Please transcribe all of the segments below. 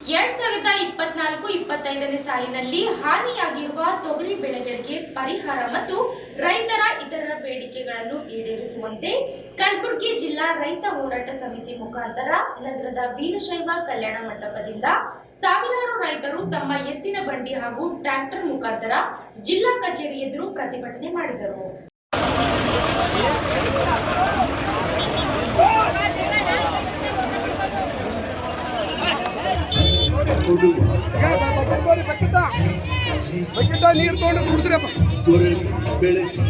ಎರಡ್ ಸಾವಿರದ ಇಪ್ಪತ್ನಾಲ್ಕು ಇಪ್ಪತ್ತೈದನೇ ಸಾಲಿನಲ್ಲಿ ಹಾನಿಯಾಗಿರುವ ತೊಗರಿ ಬೆಳೆಗಳಿಗೆ ಪರಿಹಾರ ಮತ್ತು ರೈತರ ಇತರ ಬೇಡಿಕೆಗಳನ್ನು ಈಡೇರಿಸುವಂತೆ ಕಲಬುರಗಿ ಜಿಲ್ಲಾ ರೈತ ಹೋರಾಟ ಸಮಿತಿ ಮುಖಾಂತರ ನಗರದ ವೀರಶೈವ ಕಲ್ಯಾಣ ಮಂಟಪದಿಂದ ಸಾವಿರಾರು ರೈತರು ತಮ್ಮ ಎತ್ತಿನ ಬಂಡಿ ಹಾಗೂ ಟ್ರ್ಯಾಕ್ಟರ್ ಮುಖಾಂತರ ಜಿಲ್ಲಾ ಕಚೇರಿ ಎದುರು ಪ್ರತಿಭಟನೆ ಮಾಡಿದರು. ಬಕೆಟ ನೀರು ತೊಗೊಂಡು ಕುಡಿದ್ರಪ್ಪ ಕುರಳಿ ಬೆಳೆಸಿ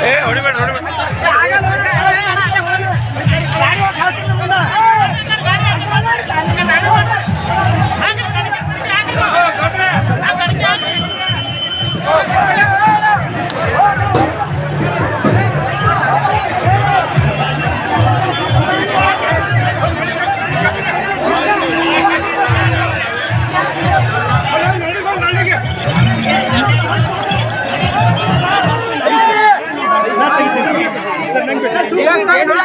ಬೇಯ ಹೊಡಿಬೇಡ ಬಂದ சார்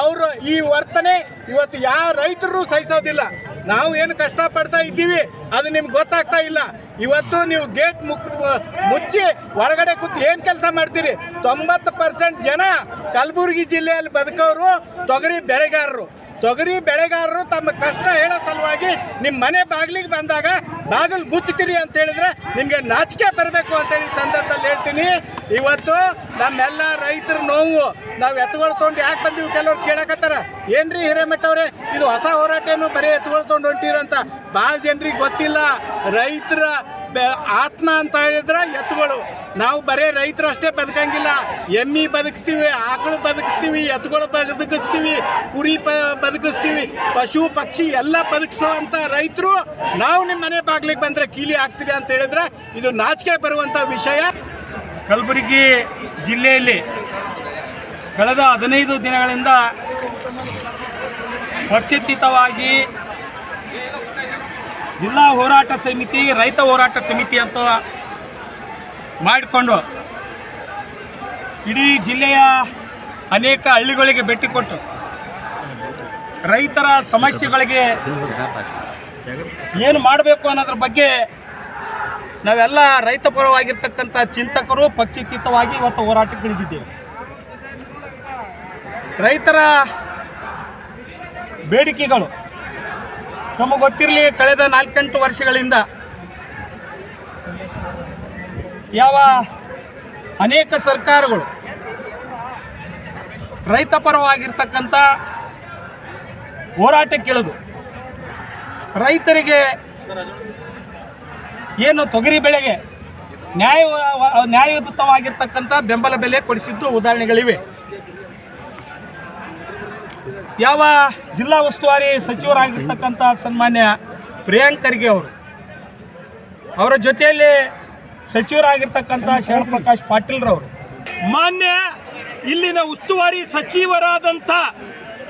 ಅವರು ಈ ವರ್ತನೆ ಇವತ್ತು ಯಾವ ರೈತರು ಸಹಿಸೋದಿಲ್ಲ. ನಾವು ಏನು ಕಷ್ಟ ಪಡ್ತಾ ಇದ್ದೀವಿ, ಅದು ನಿಮ್ಗೆ ಗೊತ್ತಾಗ್ತಾ ಇಲ್ಲ. ಇವತ್ತು ನೀವು ಗೇಟ್ ಮುಕ್, ಮುಚ್ಚಿ ಒಳಗಡೆ ಕೂತು ಏನು ಕೆಲಸ ಮಾಡ್ತೀರಿ? ತೊಂಬತ್ತು ಪರ್ಸೆಂಟ್ ಜನ ಕಲಬುರಗಿ ಜಿಲ್ಲೆಯಲ್ಲಿ ಬದುಕೋರು ತೊಗರಿ ಬೆಳೆಗಾರರು. ತೊಗರಿ ಬೆಳೆಗಾರರು ತಮ್ಮ ಕಷ್ಟ ಹೇಳೋ ಸಲುವಾಗಿ ನಿಮ್ಮ ಮನೆ ಬಾಗಿಲಿಗೆ ಬಂದಾಗ ಬಾಗಿಲು ಮುಚ್ಚುತ್ತೀರಿ ಅಂತ ಹೇಳಿದ್ರೆ ನಿಮಗೆ ನಾಚಿಕೆ ಬರಬೇಕು ಅಂತೇಳಿ ಸಂದರ್ಭದಲ್ಲಿ ಹೇಳ್ತೀನಿ. ಇವತ್ತು ನಮ್ಮೆಲ್ಲ ರೈತರ ನೋವು. ನಾವು ಎತ್ತುಗಳು ತೊಗೊಂಡು ಯಾಕೆ ಬಂದೀವಿ ಕೆಲವ್ರು ಕೇಳಕತ್ತಾರ? ಏನ್ರಿ ಹಿರೇಮಠ ಅವ್ರೆ, ಇದು ಹೊಸ ಹೋರಾಟ ಏನು ಬರೀ ಎತ್ತುಗಳು ತೊಗೊಂಡು ಹೊಂಟಿರಂತ ಭಾಳ ಜನರಿಗೆ ಗೊತ್ತಿಲ್ಲ. ರೈತರ ಆತ್ಮ ಅಂತ ಹೇಳಿದ್ರೆ ಎತ್ತುಗಳು. ನಾವು ಬರೇ ರೈತರಷ್ಟೇ ಬದುಕಂಗಿಲ್ಲ. ಎಮ್ಮಿ ಬದುಕಿಸ್ತೀವಿ, ಆಕಳು ಬದುಕಿಸ್ತೀವಿ, ಎತ್ತುಗಳು ಬದುಕಿಸ್ತೀವಿ, ಕುರಿ ಪ ಬದುಕಿಸ್ತೀವಿ, ಪಶು, ಪಕ್ಷಿ ಎಲ್ಲ ಬದುಕಿಸುವಂಥ ರೈತರು ನಾವು ನಿಮ್ಮ ಮನೆ ಬಾಗ್ಲಿಗೆ ಬಂದರೆ ಕೀಲಿ ಹಾಕ್ತೀರಿ ಅಂತ ಹೇಳಿದ್ರೆ ಇದು ನಾಚಿಕೆ ಬರುವಂಥ ವಿಷಯ. ಕಲಬುರಗಿ ಜಿಲ್ಲೆಯಲ್ಲಿ ಕಳೆದ ಹದಿನೈದು ದಿನಗಳಿಂದ ಪಕ್ಷಾತೀತವಾಗಿ ಜಿಲ್ಲಾ ಹೋರಾಟ ಸಮಿತಿ, ರೈತ ಹೋರಾಟ ಸಮಿತಿ ಅಂತ ಮಾಡಿಕೊಂಡು ಇಡೀ ಜಿಲ್ಲೆಯ ಅನೇಕ ಹಳ್ಳಿಗಳಿಗೆ ಭೇಟಿ ಕೊಟ್ಟು ರೈತರ ಸಮಸ್ಯೆಗಳಿಗೆ ಏನು ಮಾಡಬೇಕು ಅನ್ನೋದ್ರ ಬಗ್ಗೆ ನಾವೆಲ್ಲ ರೈತ ಪರವಾಗಿರ್ತಕ್ಕಂಥ ಚಿಂತಕರು, ಪಕ್ಷಿತೀತವಾಗಿ ಇವತ್ತು ಹೋರಾಟಕ್ಕಿಳಿದಿದ್ದೇವೆ. ರೈತರ ಬೇಡಿಕೆಗಳು ತಮಗೆ ಗೊತ್ತಿರಲಿ, ಕಳೆದ ನಾಲ್ಕೆಂಟು ವರ್ಷಗಳಿಂದ ಯಾವ ಅನೇಕ ಸರ್ಕಾರಗಳು ರೈತ ಪರವಾಗಿರ್ತಕ್ಕಂಥ ಹೋರಾಟಕ್ಕಿಳಿದು ರೈತರಿಗೆ ಏನು ತೊಗರಿ ಬೆಳೆಗೆ ನ್ಯಾಯ ನ್ಯಾಯಯುತವಾಗಿರ್ತಕ್ಕಂಥ ಬೆಂಬಲ ಬೆಲೆ ಕೊಡಿಸಿದ್ದು ಉದಾಹರಣೆಗಳಿವೆ. ಯಾವ ಜಿಲ್ಲಾ ಉಸ್ತುವಾರಿ ಸಚಿವರಾಗಿರ್ತಕ್ಕಂಥ ಸನ್ಮಾನ್ಯ ಪ್ರಿಯಾಂಕ್ ಖರ್ಗೆ ಅವರು. ಅವರ ಜೊತೆಯಲ್ಲಿ ಸಚಿವರಾಗಿರ್ತಕ್ಕಂಥ ಶರಣಪ್ರಕಾಶ್ ಪಾಟೀಲ್ರವರು. ಮಾನ್ಯ, ಇಲ್ಲಿನ ಉಸ್ತುವಾರಿ ಸಚಿವರಾದಂಥ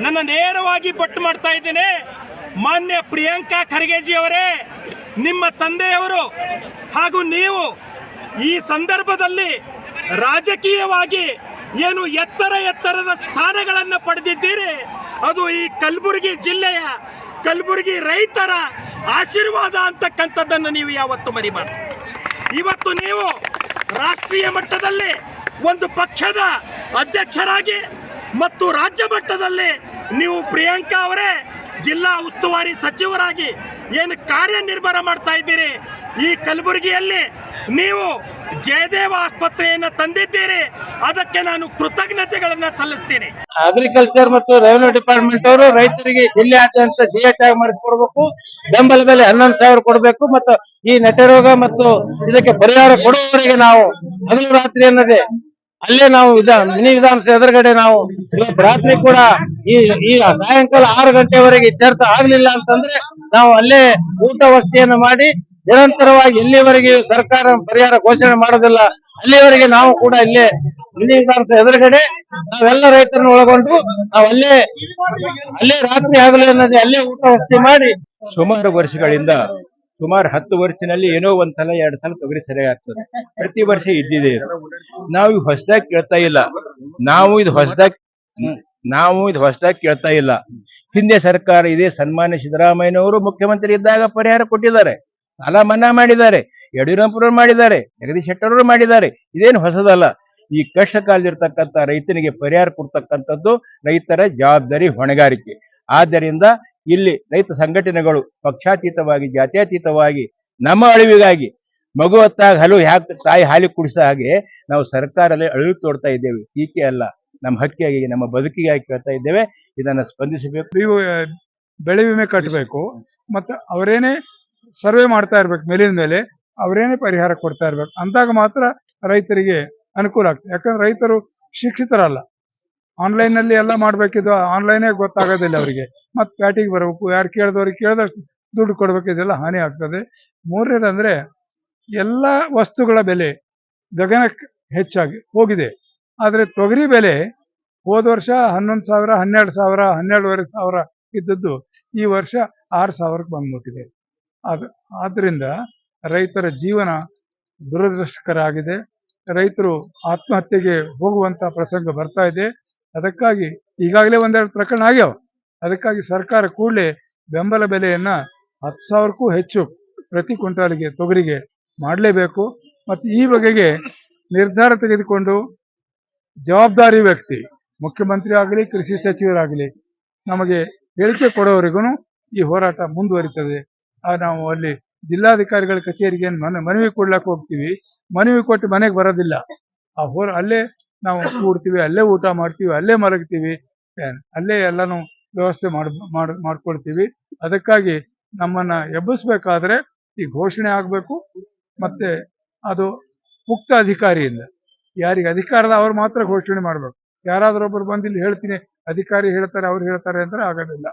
ನನ್ನ ನೇರವಾಗಿ ಪಟ್ಟು ಮಾಡ್ತಾ ಇದ್ದೇನೆ. ಮಾನ್ಯ ಪ್ರಿಯಾಂಕಾ ಖರ್ಗೆಜಿ ಅವರೇ, ನಿಮ್ಮ ತಂದೆಯವರು ಹಾಗೂ ನೀವು ಈ ಸಂದರ್ಭದಲ್ಲಿ ರಾಜಕೀಯವಾಗಿ ಏನು ಎತ್ತರ ಎತ್ತರದ ಸ್ಥಾನಗಳನ್ನು ಪಡೆದಿದ್ದೀರಿ? ಅದು ಈ ಕಲಬುರಗಿ ಜಿಲ್ಲೆಯ ಕಲಬುರಗಿ ರೈತರ ಆಶೀರ್ವಾದ ಅಂತಕ್ಕಂಥದ್ದನ್ನು ನೀವು ಯಾವತ್ತು ಮರಿಬಾರ್ದು. ಇವತ್ತು ನೀವು ರಾಷ್ಟ್ರೀಯ ಮಟ್ಟದಲ್ಲಿ ಒಂದು ಪಕ್ಷದ ಅಧ್ಯಕ್ಷರಾಗಿ ಮತ್ತು ರಾಜ್ಯ ಮಟ್ಟದಲ್ಲಿ ನೀವು ಪ್ರಿಯಾಂಕಾ ಅವರೇ ಜಿಲ್ಲಾ ಉಸ್ತುವಾರಿ ಸಚಿವರಾಗಿ ಏನು ಕಾರ್ಯನಿರ್ಭರ ಮಾಡ್ತಾ ಇದ್ದೀರಿ? ಈ ಕಲಬುರಗಿಯಲ್ಲಿ ನೀವು ಜಯದೇವ ಆಸ್ಪತ್ರೆಯನ್ನು ತಂದಿದ್ದೀರಿ. ಅದಕ್ಕೆ ನಾನು ಕೃತಜ್ಞತೆಗಳನ್ನ ಸಲ್ಲಿಸ್ತೀನಿ. ಅಗ್ರಿಕಲ್ಚರ್ ಮತ್ತು ರೆವೆನ್ಯೂ ಡಿಪಾರ್ಟ್ಮೆಂಟ್ ಅವರು ರೈತರಿಗೆ ಜಿಲ್ಲೆಯಾದ್ಯಂತ ಜಿಎ ಟ್ಯಾಗ್ ಮಾಡಿಸ್ಕೊಡ್ಬೇಕು. ಬೆಂಬಲ ಬೆಲೆ ಹನ್ನೊಂದು ಸಾವಿರ ಕೊಡಬೇಕು ಮತ್ತು ಈ ನೆಟರೋಗ ರೋಗ ಮತ್ತು ಇದಕ್ಕೆ ಪರಿಹಾರ ಕೊಡುವವರೆಗೆ ನಾವು ಹಗಲು ರಾತ್ರಿ ಅನ್ನದೇ ಅಲ್ಲೇ ನಾವು ವಿಧಾನ ಮಿನಿ ವಿಧಾನಸಭೆ ಎದುರುಗಡೆ ನಾವು ಇವತ್ತು ರಾತ್ರಿ ಕೂಡ ಈ ಈ ಸಾಯಂಕಾಲ ಆರು ಗಂಟೆವರೆಗೆ ಇತ್ಯರ್ಥ ಆಗ್ಲಿಲ್ಲ ಅಂತಂದ್ರೆ ನಾವು ಅಲ್ಲೇ ಊಟ ವಸತಿಯನ್ನು ಮಾಡಿ ನಿರಂತರವಾಗಿ ಎಲ್ಲಿವರೆಗೆ ಸರ್ಕಾರ ಪರಿಹಾರ ಘೋಷಣೆ ಮಾಡೋದಿಲ್ಲ, ಅಲ್ಲಿವರೆಗೆ ನಾವು ಕೂಡ ಇಲ್ಲೇ ಇಲ್ಲಿ ವಿಧಾನಸಭೆ ಎದುರುಗಡೆ ನಾವೆಲ್ಲ ರೈತರನ್ನು ಒಳಗೊಂಡು ನಾವು ಅಲ್ಲೇ ರಾತ್ರಿ ಆಗಲಿ ಅನ್ನೋದೇ, ಅಲ್ಲೇ ಊಟ ವಸತಿ ಮಾಡಿ ಸುಮಾರು ವರ್ಷಗಳಿಂದ, ಸುಮಾರು ಹತ್ತು ವರ್ಷದಲ್ಲಿ ಏನೋ ಒಂದ್ ಸಲ, ಎರಡ್ ಸಲ ತೊಗರಿ ಸರಿಯಾಗಿ ಆಗ್ತದೆ ಪ್ರತಿ ವರ್ಷ ಇದ್ದಿದೆ ಇದು. ನಾವು ಈಗ ಹೊಸದಾಗಿ ಕೇಳ್ತಾ ಇಲ್ಲ. ನಾವು ಇದು ಹೊಸದಾಗಿ, ನಾವು ಇದು ಹೊಸದಾಗಿ ಕೇಳ್ತಾ ಇಲ್ಲ. ಹಿಂದೆ ಸರ್ಕಾರ ಇದೆ ಸನ್ಮಾನ್ಯ ಸಿದ್ದರಾಮಯ್ಯನವರು ಮುಖ್ಯಮಂತ್ರಿ ಇದ್ದಾಗ ಪರಿಹಾರ ಕೊಟ್ಟಿದ್ದಾರೆ. ಸಾಲ ಮನ್ನಾ ಮಾಡಿದ್ದಾರೆ ಯಡಿಯೂರಪ್ಪನವರು ಮಾಡಿದ್ದಾರೆ ಜಗದೀಶ್ ಶೆಟ್ಟರವರು ಮಾಡಿದ್ದಾರೆ. ಇದೇನು ಹೊಸದಲ್ಲ. ಈ ಕಷ್ಟ ಕಾಲದಿರ್ತಕ್ಕಂಥ ರೈತನಿಗೆ ಪರಿಹಾರ ಕೊಡ್ತಕ್ಕಂಥದ್ದು ರೈತರ ಜವಾಬ್ದಾರಿ ಹೊಣೆಗಾರಿಕೆ. ಆದ್ದರಿಂದ ಇಲ್ಲಿ ರೈತ ಸಂಘಟನೆಗಳು ಪಕ್ಷಾತೀತವಾಗಿ ಜಾತ್ಯತೀತವಾಗಿ ನಮ್ಮ ಅಳಿವಿಗಾಗಿ ಮಗು ಹೊತ್ತಾಗ ಹಲು ಯಾಕೆ ತಾಯಿ ಹಾಲಿ ಕುಡಿಸೋ ಹಾಗೆ ನಾವು ಸರ್ಕಾರದಲ್ಲಿ ಅಳಿವು ತೋಡ್ತಾ ಇದ್ದೇವೆ. ಟೀಕೆ ಅಲ್ಲ. ನಮ್ಮ ಹಕ್ಕಿಯಾಗಿ ನಮ್ಮ ಬದುಕಿಗಾಗಿ ಕೇಳ್ತಾ ಇದ್ದೇವೆ. ಇದನ್ನ ಸ್ಪಂದಿಸಬೇಕು. ನೀವು ಬೆಳೆ ವಿಮೆ ಕಟ್ಟಬೇಕು ಮತ್ತೆ ಅವರೇನೆ ಸರ್ವೆ ಮಾಡ್ತಾ ಇರ್ಬೇಕು ಮೇಲಿನ ಮೇಲೆ, ಅವರೇನೆ ಪರಿಹಾರ ಕೊಡ್ತಾ ಇರ್ಬೇಕು. ಅಂದಾಗ ಮಾತ್ರ ರೈತರಿಗೆ ಅನುಕೂಲ ಆಗ್ತದೆ. ಯಾಕಂದ್ರೆ ರೈತರು ಶಿಕ್ಷಿತರಲ್ಲ. ಆನ್ಲೈನ್ನಲ್ಲಿ ಎಲ್ಲ ಮಾಡ್ಬೇಕಿದ್ದು ಆನ್ಲೈನೇ ಗೊತ್ತಾಗೋದಿಲ್ಲ ಅವರಿಗೆ. ಮತ್ತೆ ಪ್ಯಾಟಿಗೆ ಬರಬೇಕು, ಯಾರು ಕೇಳಿದವ್ರಿಗೆ ಕೇಳಿದಷ್ಟು ದುಡ್ಡು ಕೊಡ್ಬೇಕು, ಇದೆಲ್ಲ ಹಾನಿ ಆಗ್ತದೆ. ಮೂರನೇದಂದ್ರೆ, ಎಲ್ಲ ವಸ್ತುಗಳ ಬೆಲೆ ಗಗನಕ್ಕೆ ಹೆಚ್ಚಾಗಿ ಹೋಗಿದೆ. ಆದ್ರೆ ತೊಗರಿ ಬೆಲೆ ಹೋದ ವರ್ಷ ಹನ್ನೊಂದು ಸಾವಿರ, ಹನ್ನೆರಡು ಸಾವಿರ, ಹನ್ನೆರಡುವರೆ ಸಾವಿರ ಇದ್ದದ್ದು ಈ ವರ್ಷ ಆರು ಸಾವಿರಕ್ಕೆ ಬಂದ್ಬಿಟ್ಟಿದೆ. ಅದು ಆದ್ರಿಂದ ರೈತರ ಜೀವನ ದುರದೃಷ್ಟಕರ ಆಗಿದೆ ರೈತರು ಆತ್ಮಹತ್ಯೆಗೆ ಹೋಗುವಂತ ಪ್ರಸಂಗ ಬರ್ತಾ ಇದೆ. ಅದಕ್ಕಾಗಿ ಈಗಾಗಲೇ ಒಂದೆರಡು ಪ್ರಕರಣ ಆಗ್ಯಾವ. ಅದಕ್ಕಾಗಿ ಸರ್ಕಾರ ಕೂಡಲೇ ಬೆಂಬಲ ಬೆಲೆಯನ್ನ ಹತ್ತು ಸಾವಿರಕ್ಕೂ ಹೆಚ್ಚು ಪ್ರತಿ ಕ್ವಿಂಟಾಲಿಗೆ ತೊಗರಿಗೆ ಮಾಡಲೇಬೇಕು. ಮತ್ತು ಈ ಬಗೆಗೆ ನಿರ್ಧಾರ ತೆಗೆದುಕೊಂಡು ಜವಾಬ್ದಾರಿ ವ್ಯಕ್ತಿ, ಮುಖ್ಯಮಂತ್ರಿ ಆಗಲಿ, ಕೃಷಿ ಸಚಿವರಾಗಲಿ, ನಮಗೆ ಹೇಳಿಕೆ ಕೊಡೋವರೆಗೂ ಈ ಹೋರಾಟ ಮುಂದುವರಿತದೆ. ನಾವು ಅಲ್ಲಿ ಜಿಲ್ಲಾಧಿಕಾರಿಗಳ ಕಚೇರಿಗೆ ಮನೆ ಮನ, ಮನವಿ ಕೊಡ್ಲಕ್ಕೆ ಹೋಗ್ತೀವಿ. ಮನವಿ ಕೊಟ್ಟು ಮನೆಗೆ ಬರೋದಿಲ್ಲ. ಆ ಹೋರ್, ಅಲ್ಲೇ ನಾವು ಕೂಡ್ತೀವಿ, ಅಲ್ಲೇ ಊಟ ಮಾಡ್ತೀವಿ, ಅಲ್ಲೇ ಮಲಗ್ತೀವಿ. ಅಲ್ಲೇ ಎಲ್ಲಾನು ವ್ಯವಸ್ಥೆ ಮಾಡ್ ಮಾಡ್, ಮಾಡ್ಕೊಳ್ತೀವಿ. ಅದಕ್ಕಾಗಿ ನಮ್ಮನ್ನ ಎಬ್ಬಿಸ್ಬೇಕಾದ್ರೆ ಈ ಘೋಷಣೆ ಆಗ್ಬೇಕು. ಮತ್ತೆ ಅದು ಮುಕ್ತ ಅಧಿಕಾರಿಯಿಂದ ಯಾರಿಗೆ ಅಧಿಕಾರದ ಅವ್ರು ಮಾತ್ರ ಘೋಷಣೆ ಮಾಡ್ಬೇಕು. ಯಾರಾದ್ರೂ ಒಬ್ರು ಬಂದು ಇಲ್ಲಿ ಹೇಳ್ತೀನಿ, ಅಧಿಕಾರಿ ಹೇಳ್ತಾರೆ, ಅವ್ರು ಹೇಳ್ತಾರೆ ಅಂದ್ರೆ ಆಗೋದಿಲ್ಲ.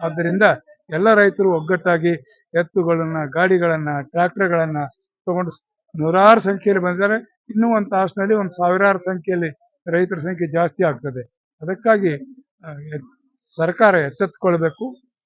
ಆದ್ದರಿಂದ ಎಲ್ಲ ರೈತರು ಒಗ್ಗಟ್ಟಾಗಿ ಎತ್ತುಗಳನ್ನ, ಗಾಡಿಗಳನ್ನ, ಟ್ರ್ಯಾಕ್ಟರ್ಗಳನ್ನು ತಗೊಂಡು ನೂರಾರು ಸಂಖ್ಯೆಯಲ್ಲಿ ಬಂದಿದ್ದಾರೆ. ಇನ್ನೂ ಒಂದು ತಾಸಿನಲ್ಲಿ ಒಂದು ಸಾವಿರಾರು ಸಂಖ್ಯೆಯಲ್ಲಿ ರೈತರ ಸಂಖ್ಯೆ ಜಾಸ್ತಿ ಆಗ್ತದೆ. ಅದಕ್ಕಾಗಿ ಸರ್ಕಾರ ಎಚ್ಚೆತ್ತುಕೊಳ್ಬೇಕು.